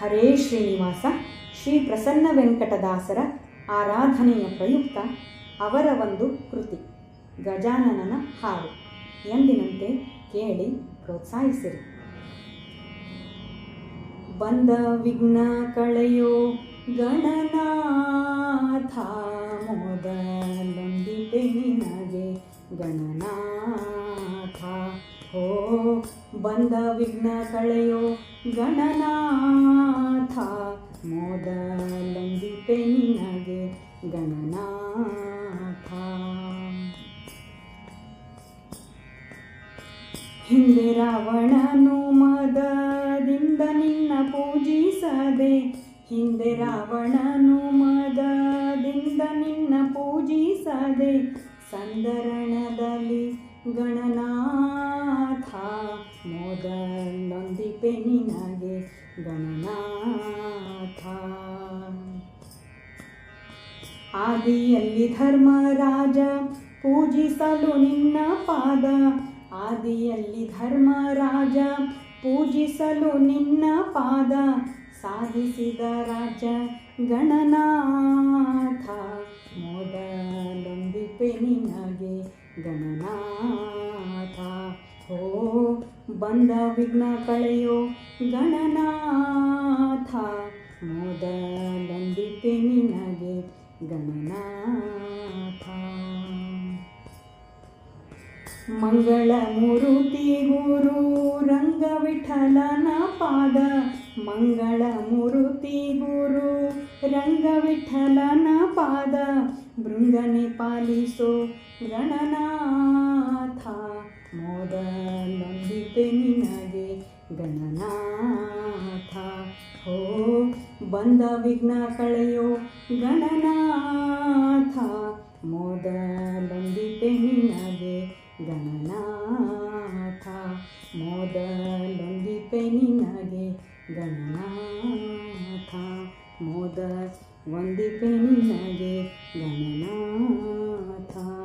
ಹರೇ ಶ್ರೀನಿವಾಸ, ಶ್ರೀ ಪ್ರಸನ್ನ ವೆಂಕಟದಾಸರ ಆರಾಧನೆಯ ಪ್ರಯುಕ್ತ ಅವರ ಒಂದು ಕೃತಿ, ಗಜಾನನನ ಹಾಡು. ಎಂದಿನಂತೆ ಕೇಳಿ ಪ್ರೋತ್ಸಾಹಿಸಿರಿ. ಬಂದ ವಿಘ್ನ ಕಳೆಯೋ ಗಣನಾಥ ಮೊದಲೊಂದಿದೆ ನಿನಗೆ ಗಣನಾಥ. ಓ ಬಂದ ವಿಘ್ನ ಕಳೆಯೋ ಗಣನಾಥ. ಮೊದಲೊಂದಿದೆ ನಿನಗೆ ಗಣನಾಥ. ಹಿಂದೆ ರಾವಣನು ಮದದಿಂದ ನಿನ್ನ ಪೂಜಿಸದೆ, ಹಿಂದೆ ರಾವಣನು ಮದದಿಂದ ನಿನ್ನ ಪೂಜಿಸದೆ, ಸಂದರಣದಲ್ಲಿ ಗಣನಾಥ ಮೊದಲೊಂದಿಪೆ ನಿನಗೆ ಗಣನಾಥ. ಆದಿಯಲ್ಲಿ ಧರ್ಮರಾಜ ಪೂಜಿಸಲು ನಿನ್ನ ಪಾದ. ಆದಿಯಲ್ಲಿ ಧರ್ಮರಾಜ ಪೂಜಿಸಲು ನಿನ್ನ ಪಾದ. ಸಾಧಿಸಿದ ರಾಜ ಗಣನಾಥ. ಮೊದಲೊಂದಿಪೆ ನಿನಗೆ ಗಣನಾಥ. ಹೋ ಬಂದ ವಿಘ್ನ ಕಳೆಯೋ ಗಣನಾಥ. ಮೊದಲೊಂದಿಪೆ ನಿನಗೆ ಗಣನಾಥ. ಮಂಗಳ ಮುರುತಿ ಗುರು ರಂಗವಿಠಲನ ಪಾದ. ಮಂಗಳ ಮುರುತಿ ಗುರು ರಂಗವಿಠಲನ ಪಾದ. ಬೃಂಗನೆ ಪಾಲಿಸೋ ಗಣನಾಥ. ಮೊದಲೊಂದಿದೆ ನಿನಗೆ ಗಣನಾಥ. ಹೋ, ಬಂದ ವಿಘ್ನ ಕಳೆಯೋ ಗಣನಾಥ. ಮೊದಲೊಂದಿದೆ ನಿನಗೆ ಗಣನಾಥ. ಮೊದಲೊಂದಿಪೆ ನಿನಗೆ ಗಣನಾಥ. ಮೋದ ಒಂದಿಪೆ ನಿನಗೆ ಗಣನಾಥ.